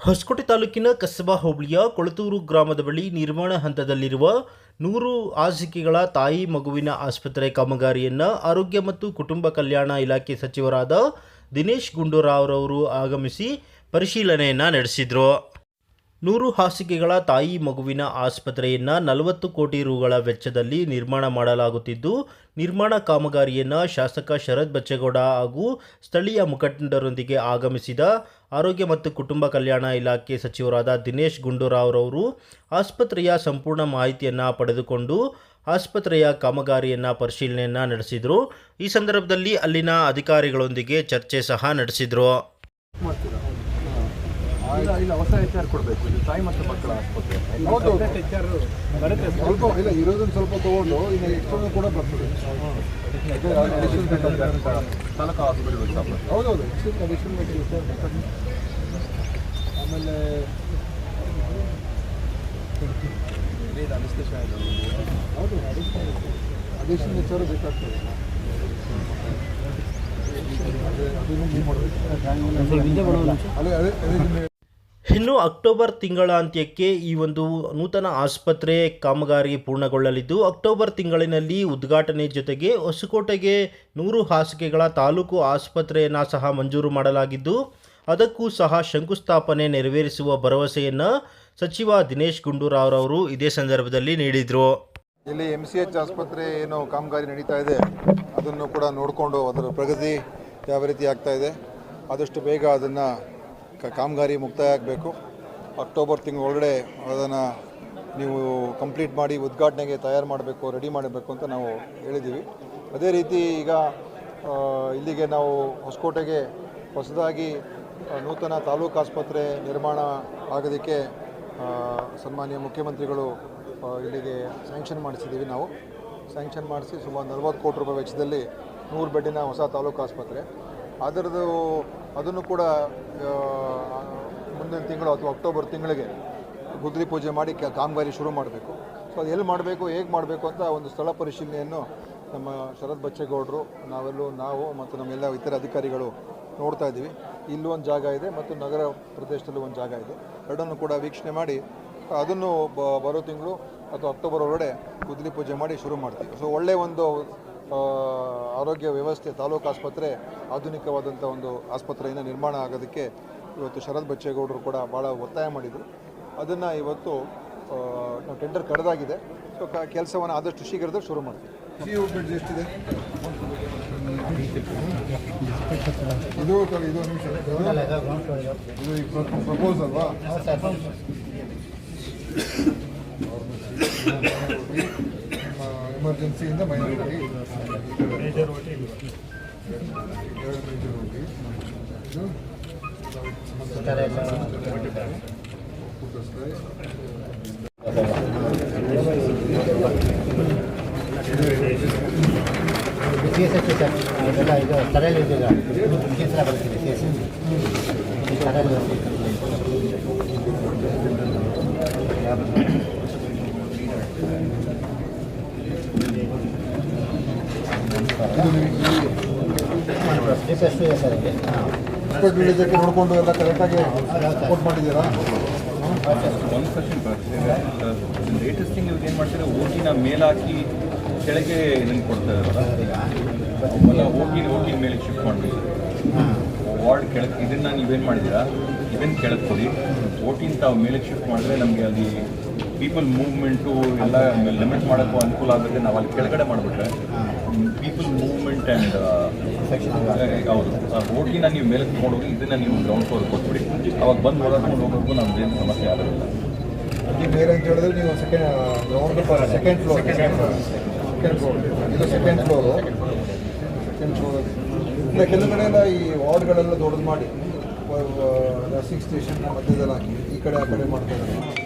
ಹೊಸಕೋಟೆ ತಾಲೂಕಿನ ಕಸಬಾ ಹೋಬಳಿಯ ಕೊಳತೂರು ಗ್ರಾಮದ ಬಳಿ ನಿರ್ಮಾಣ ಹಂತದಲ್ಲಿರುವ ನೂರು ಹಾಸಿಗೆಗಳ ತಾಯಿ ಮಗುವಿನ ಆಸ್ಪತ್ರೆ ಕಾಮಗಾರಿಯನ್ನು ಆರೋಗ್ಯ ಮತ್ತು ಕುಟುಂಬ ಕಲ್ಯಾಣ ಇಲಾಖೆ ಸಚಿವರಾದ ದಿನೇಶ್ ಗುಂಡೂರಾವ್ರವರು ಆಗಮಿಸಿ ಪರಿಶೀಲನೆಯನ್ನು ನಡೆಸಿದರು. ನೂರು ಹಾಸಿಗೆಗಳ ತಾಯಿ ಮಗುವಿನ ಆಸ್ಪತ್ರೆಯನ್ನು ನಲವತ್ತು ಕೋಟಿ ರುಗಳ ವೆಚ್ಚದಲ್ಲಿ ನಿರ್ಮಾಣ ಮಾಡಲಾಗುತ್ತಿದ್ದು, ನಿರ್ಮಾಣ ಕಾಮಗಾರಿಯನ್ನು ಶಾಸಕ ಶರತ್ ಬಚ್ಚೇಗೌಡ ಹಾಗೂ ಸ್ಥಳೀಯ ಮುಖಂಡರೊಂದಿಗೆ ಆಗಮಿಸಿದ ಆರೋಗ್ಯ ಮತ್ತು ಕುಟುಂಬ ಕಲ್ಯಾಣ ಇಲಾಖೆ ಸಚಿವರಾದ ದಿನೇಶ್ ಗುಂಡೂರಾವ್ರವರು ಆಸ್ಪತ್ರೆಯ ಸಂಪೂರ್ಣ ಮಾಹಿತಿಯನ್ನು ಪಡೆದುಕೊಂಡು ಆಸ್ಪತ್ರೆಯ ಕಾಮಗಾರಿಯನ್ನು ಪರಿಶೀಲನೆಯನ್ನು ನಡೆಸಿದರು. ಈ ಸಂದರ್ಭದಲ್ಲಿ ಅಲ್ಲಿನ ಅಧಿಕಾರಿಗಳೊಂದಿಗೆ ಚರ್ಚೆ ಸಹ ನಡೆಸಿದರು. ಇಲ್ಲ ಇಲ್ಲ ಹೊಸ ಎಚ್ ಆರ್ ಕೊಡಬೇಕು. ಇದು ತಾಯಿ ಮತ್ತು ಮಕ್ಕಳ ಆಸ್ಪತ್ರೆ. ಹೌದು. ಎಚ್ ಆರ್ ಬರುತ್ತೆ ಸ್ವಲ್ಪ ಇಲ್ಲ ಇರೋದನ್ನು ಸ್ವಲ್ಪ ತಗೊಂಡು ಇನ್ನು ಎಕ್ಸ್ಟ್ರಾ ಕೂಡ ಬರ್ತದೆ. ಅದೇ ತಾಲೂಕು ಹಾಸ್ಪಿಟಲ್ ಹೌದು ಹೌದೌದು ಎಕ್ಸ್ಟ್ರಾ ಅಡಿಷನ್ ಆಮೇಲೆ ಹೌದು ಅಡಿಷನ್ ಬೇಕಾಗ್ತದೆ. ಅದೇ ಅದನ್ನು ಮೂವ್ ಮಾಡಬೇಕು ಅದೇ ಅದೇ ಅದೇ ಇನ್ನು ಅಕ್ಟೋಬರ್ ತಿಂಗಳ ಅಂತ್ಯಕ್ಕೆ ಈ ಒಂದು ನೂತನ ಆಸ್ಪತ್ರೆ ಕಾಮಗಾರಿ ಪೂರ್ಣಗೊಳ್ಳಲಿದ್ದು, ಅಕ್ಟೋಬರ್ ತಿಂಗಳಿನಲ್ಲಿ ಉದ್ಘಾಟನೆ ಜೊತೆಗೆ ಹೊಸಕೋಟೆಗೆ ನೂರು ಹಾಸಿಗೆಗಳ ತಾಲೂಕು ಆಸ್ಪತ್ರೆಯನ್ನು ಸಹ ಮಂಜೂರು ಮಾಡಲಾಗಿದ್ದು, ಅದಕ್ಕೂ ಸಹ ಶಂಕುಸ್ಥಾಪನೆ ನೆರವೇರಿಸುವ ಭರವಸೆಯನ್ನು ಸಚಿವ ದಿನೇಶ್ ಗುಂಡೂರಾವ್ರವರು ಇದೇ ಸಂದರ್ಭದಲ್ಲಿ ನೀಡಿದರು. ಇಲ್ಲಿ ಎಂ ಸಿ ಎಚ್ ಆಸ್ಪತ್ರೆ ಏನು ಕಾಮಗಾರಿ ನಡೀತಾ ಇದೆ, ಅದನ್ನು ಕೂಡ ನೋಡಿಕೊಂಡು ಅದರ ಪ್ರಗತಿ ಯಾವ ರೀತಿ ಆಗ್ತಾ ಇದೆ, ಆದಷ್ಟು ಬೇಗ ಅದನ್ನು ಕಾಮಗಾರಿ ಮುಕ್ತಾಯ ಆಗಬೇಕು ಅಕ್ಟೋಬರ್ ತಿಂಗಳ ಒಳಗಡೆ ಅದನ್ನು ನೀವು ಕಂಪ್ಲೀಟ್ ಮಾಡಿ ಉದ್ಘಾಟನೆಗೆ ತಯಾರು ಮಾಡಬೇಕು ರೆಡಿ ಮಾಡಬೇಕು ಅಂತ ನಾವು ಹೇಳಿದ್ದೀವಿ. ಅದೇ ರೀತಿ ಈಗ ಇಲ್ಲಿಗೆ ನಾವು ಹೊಸಕೋಟೆಗೆ ಹೊಸದಾಗಿ ನೂತನ ತಾಲೂಕು ಆಸ್ಪತ್ರೆ ನಿರ್ಮಾಣ ಆಗೋದಕ್ಕೆ ಸನ್ಮಾನ್ಯ ಮುಖ್ಯಮಂತ್ರಿಗಳು ಇಲ್ಲಿಗೆ ಸ್ಯಾಂಕ್ಷನ್ ಮಾಡಿಸಿದ್ದೀವಿ ನಾವು. ಸ್ಯಾಂಕ್ಷನ್ ಮಾಡಿಸಿ ಸುಮಾರು ನಲವತ್ತು ಕೋಟಿ ರೂಪಾಯಿ ವೆಚ್ಚದಲ್ಲಿ ನೂರು ಬೆಡ್ಡಿನ ಹೊಸ ತಾಲೂಕು ಆಸ್ಪತ್ರೆ. ಅದರದ್ದು ಅದನ್ನು ಕೂಡ ಮುಂದಿನ ತಿಂಗಳು ಅಥವಾ ಅಕ್ಟೋಬರ್ ತಿಂಗಳಿಗೆ ಗುದ್ರಿ ಪೂಜೆ ಮಾಡಿ ಕಾಮಗಾರಿ ಶುರು ಮಾಡಬೇಕು. ಸೊ ಅದು ಎಲ್ಲಿ ಮಾಡಬೇಕು, ಹೇಗೆ ಮಾಡಬೇಕು ಅಂತ ಒಂದು ಸ್ಥಳ ಪರಿಶೀಲನೆಯನ್ನು ನಮ್ಮ ಶರತ್ ಬಚ್ಚೇಗೌಡರು, ನಾವೆಲ್ಲೂ, ನಾವು ಮತ್ತು ನಮ್ಮೆಲ್ಲ ಇತರ ಅಧಿಕಾರಿಗಳು ನೋಡ್ತಾ ಇದ್ದೀವಿ. ಇಲ್ಲೂ ಒಂದು ಜಾಗ ಇದೆ ಮತ್ತು ನಗರ ಪ್ರದೇಶದಲ್ಲೂ ಒಂದು ಜಾಗ ಇದೆ. ಎರಡನ್ನು ಕೂಡ ವೀಕ್ಷಣೆ ಮಾಡಿ, ಅದನ್ನು ಬರೋ ತಿಂಗಳು ಅಥವಾ ಅಕ್ಟೋಬರ್ ಒಳಗಡೆ ಗುದ್ಲಿ ಪೂಜೆ ಮಾಡಿ ಶುರು ಮಾಡ್ತೀವಿ. ಸೊ ಒಳ್ಳೆಯ ಒಂದು ಆರೋಗ್ಯ ವ್ಯವಸ್ಥೆ ತಾಲೂಕು ಆಸ್ಪತ್ರೆ ಆಧುನಿಕವಾದಂಥ ಒಂದು ಆಸ್ಪತ್ರೆಯನ್ನು ನಿರ್ಮಾಣ ಆಗೋದಕ್ಕೆ ಇವತ್ತು ಶರತ್ ಬಚ್ಚೇಗೌಡರು ಕೂಡ ಭಾಳ ಒತ್ತಾಯ ಮಾಡಿದರು. ಅದನ್ನು ಇವತ್ತು ನಾವು ಟೆಂಡರ್ ಕರೆದಾಗಿದೆ ಸೊ ಕೆಲಸವನ್ನು ಆದಷ್ಟು ಶೀಘ್ರದಲ್ಲಿ ಶುರು ಮಾಡ್ತೀವಿ. ಬೆಡ್ ಎಷ್ಟಿದೆ? ಇದು ಇದು ನಿಮಿಷ. ಇದು ಪ್ರಪೋಸ್ ಅಲ್ವಾ ಎಮರ್ಜೆನ್ಸಿಯಿಂದ ಮೈನಾರಿಟಿ ಎರಡು ಮೇಜರ್ ಹೋಗಿ ಇದು ಊಟಸ್ಥಾಯಿ. ಸಿ ಎಸ್ ಎಚ್ ಸರ್ ಇದೆಲ್ಲ ಇದು ತಲೆಯಲ್ಲಿ ಇದೀಗ ಕೇಸರ ಬರ್ತೀವಿ ಸಿ ಎಸ್ ತಲೆಯಲ್ಲಿ ಡಿಪೆಸ್ಟ್ ಇದೆ ಸರ್ ಇಲ್ಲಿ ಹಾಂ ಎಕ್ಸ್ಪರ್ಟ್ ವಿಲೇಜಕ್ಕೆ ನೋಡಿಕೊಂಡು ಎಲ್ಲ ಕರೆಕ್ಟಾಗಿ ಸಪೋರ್ಟ್ ಮಾಡಿದ್ದೀರಾ ಒಂದು ಕ್ವಶನ್ ಲೇಟೆಸ್ಟ್ ಥಿಂಗ್ ಇವ್ರು ಏನು ಮಾಡ್ತಾರೆ ಓಟಿನ ಮೇಲಾಕಿ ಕೆಳಗೆ ಇದನ್ನು ಕೊಡ್ತಾ ಇದಾರಲ್ಲ ಓಟಿನ ಓಟಿನ ಮೇಲೆ ಶಿಫ್ಟ್ ಮಾಡಿ ವಾರ್ಡ್ ಕೆಳಗೆ ಇದನ್ನು ನೀವೇನು ಮಾಡಿದ್ದೀರಾ ಇದನ್ನು ಕೆಳಗೆ ಕೊಡಿ ಓಟಿನ ತಾವು ಮೇಲೆ ಶಿಫ್ಟ್ ಮಾಡಿದ್ರೆ ನಮಗೆ ಅಲ್ಲಿ ಪೀಪಲ್ ಮೂವ್ಮೆಂಟು ಎಲ್ಲ ಲಿಮಿಟ್ ಮಾಡೋಕ್ಕೂ ಅನುಕೂಲ ಆಗುತ್ತೆ. ನಾವು ಅಲ್ಲಿ ಕೆಳಗಡೆ ಮಾಡಿಬಿಟ್ರೆ ಪೀಪಲ್ ಮೂವ್ಮೆಂಟ್ ಆ್ಯಂಡ್ ಹೌದು ಆ ಓಟಿನ ನೀವು ಮೇಲೆ ನೋಡೋದು ಇದನ್ನು ನೀವು ಗ್ರೌಂಡ್ ಫ್ಲೋರ್ ಕೊಟ್ಬಿಡಿ. ಅವಾಗ ಬಂದು ಓಡಾಡ್ಕೊಂಡು ಹೋಗೋಕ್ಕೂ ಏನು ಸಮಸ್ಯೆ ಆಗೋದಿಲ್ಲ. ಇಲ್ಲಿ ಬೇರೆ ಅಂತ ಹೇಳಿದ್ರೆ ನೀವು second ground second floor second floor ಇದು ಸೆಕೆಂಡ್ ಫ್ಲೋರು ಸೆಕೆಂಡ್ ಫ್ಲೋರ್ ಇಲ್ಲ ಕೆಲವು ಕಡೆ ಎಲ್ಲ ಈ ವಾರ್ಡ್ಗಳೆಲ್ಲ ದೊಡ್ಡದು ಮಾಡಿ. ನರ್ಸಿಂಗ್ ಸ್ಟೇಷನ್ ಮಧ್ಯದಲ್ಲಿ ಹಾಕಿ ಈ ಕಡೆ ಆ ಕಡೆ ಮಾಡ್ತಾ ಇದ್ದಾರೆ.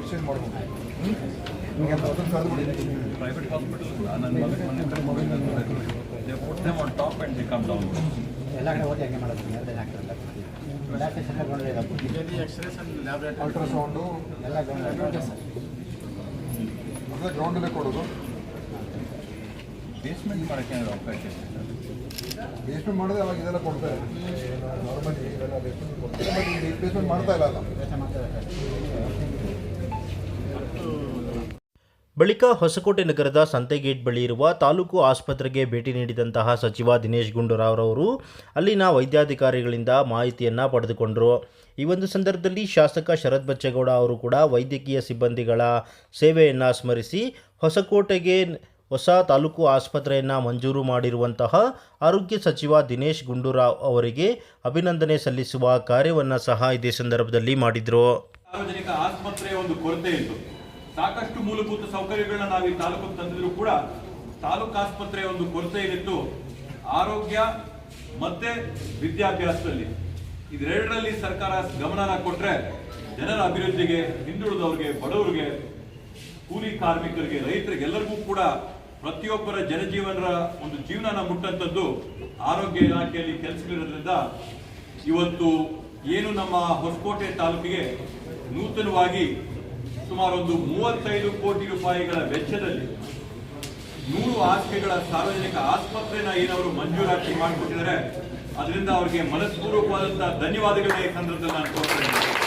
ಎಕ್ಸ್ಚೇಂಜ್ ಮಾಡ್ಬೋದು. ನಿಮಗೆ ಅದನ್ನು ಪ್ರೈವೇಟ್ ಹಾಸ್ಪಿಟಲ್ ನನ್ನ ಮಗನ ಮನೆ put them on top and they come down ಎಲ್ಲ ಕಡೆ ಹೋಗಿ ಹಂಗೆ ಮಾಡೋದು. ಎರಡನೇ ಹಾಕ್ತಾರೆ ಅಲ್ಟ್ರಾಸೌಂಡು ಎಲ್ಲ ಗ್ರೌಂಡ್ ಗ್ರೌಂಡಲ್ಲೇ ಕೊಡೋದು. ಬೇಸ್ಮೆಂಟ್ ಮಾಡೋಕ್ಕೆ ಏನಾದ್ರು ಅವಕಾಶ ಬೇಸ್ಮೆಂಟ್ ಮಾಡಿದ್ರೆ ಅವಾಗ ಇದೆಲ್ಲ ಕೊಡ್ತಾರೆ ನಾರ್ಮಲಿ ಇದೆಲ್ಲ ಬೇಸ್ಮೆಂಟ್ ಮಾಡ್ತಾ ಇಲ್ಲ ಈಗ ಬೇಸ್ಮೆಂಟ್ ಮಾಡ್ತಾ ಇಲ್ಲ ಅಲ್ಲ ಬಳಿಕ ಹೊಸಕೋಟೆ ನಗರದ ಸಂತೆಗೇಟ್ ಬಳಿ ಇರುವ ತಾಲೂಕು ಆಸ್ಪತ್ರೆಗೆ ಭೇಟಿ ನೀಡಿದಂತಹ ಸಚಿವ ದಿನೇಶ್ ಗುಂಡೂರಾವ್ರವರು ಅಲ್ಲಿನ ವೈದ್ಯಾಧಿಕಾರಿಗಳಿಂದ ಮಾಹಿತಿಯನ್ನು ಪಡೆದುಕೊಂಡರು. ಈ ಒಂದು ಸಂದರ್ಭದಲ್ಲಿ ಶಾಸಕ ಶರತ್ ಬಚ್ಚೇಗೌಡ ಅವರು ಕೂಡ ವೈದ್ಯಕೀಯ ಸಿಬ್ಬಂದಿಗಳ ಸೇವೆಯನ್ನು ಸ್ಮರಿಸಿ ಹೊಸಕೋಟೆಗೆ ಹೊಸ ತಾಲೂಕು ಆಸ್ಪತ್ರೆಯನ್ನು ಮಂಜೂರು ಮಾಡಿರುವಂತಹ ಆರೋಗ್ಯ ಸಚಿವ ದಿನೇಶ್ ಗುಂಡೂರಾವ್ ಅವರಿಗೆ ಅಭಿನಂದನೆ ಸಲ್ಲಿಸುವ ಕಾರ್ಯವನ್ನು ಸಹ ಇದೇ ಸಂದರ್ಭದಲ್ಲಿ ಮಾಡಿದರು. ಸಾರ್ವಜನಿಕ ಆಸ್ಪತ್ರೆಯ ಒಂದು ಕೊರತೆ ಇತ್ತು. ಸಾಕಷ್ಟು ಮೂಲಭೂತ ಸೌಕರ್ಯಗಳನ್ನ ನಾವು ಈ ತಾಲೂಕು ತಂದಿದ್ರು ಕೂಡ ತಾಲೂಕು ಆಸ್ಪತ್ರೆಯ ಒಂದು ಕೊರತೆ ಏನಿತ್ತು? ಆರೋಗ್ಯ ಮತ್ತೆ ವಿದ್ಯಾಭ್ಯಾಸದಲ್ಲಿ. ಇದೆರಡರಲ್ಲಿ ಸರ್ಕಾರ ಗಮನನ ಕೊಟ್ರೆ ಜನರ ಅಭಿವೃದ್ಧಿಗೆ, ಹಿಂದುಳಿದವ್ರಿಗೆ, ಬಡವರಿಗೆ, ಕೂಲಿ ಕಾರ್ಮಿಕರಿಗೆ, ರೈತರಿಗೆ ಎಲ್ಲರಿಗೂ ಕೂಡ ಪ್ರತಿಯೊಬ್ಬರ ಜನಜೀವನರ ಒಂದು ಜೀವನನ ಮುಟ್ಟಂತದ್ದು ಆರೋಗ್ಯ ಇಲಾಖೆಯಲ್ಲಿ ಕೆಲಸಗಳಿರೋದ್ರಿಂದ ಇವತ್ತು ಏನು ನಮ್ಮ ಹೊಸಕೋಟೆ ತಾಲೂಕಿಗೆ ನೂತನವಾಗಿ ಸುಮಾರು ಒಂದು ಮೂವತ್ತೈದು ಕೋಟಿ ರೂಪಾಯಿಗಳ ವೆಚ್ಚದಲ್ಲಿ ನೂರು ಹಾಸಿಗೆಗಳ ಸಾರ್ವಜನಿಕ ಆಸ್ಪತ್ರೆನ ಏನವರು ಮಂಜೂರಾತಿ ಮಾಡಿಕೊಟ್ಟಿದ್ದಾರೆ. ಅದರಿಂದ ಅವರಿಗೆ ಮನಸ್ಪೂರ್ವಕವಾದಂತಹ ಧನ್ಯವಾದಗಳು ಈ ನಾನು ತೋರಿಸ್ತೇನೆ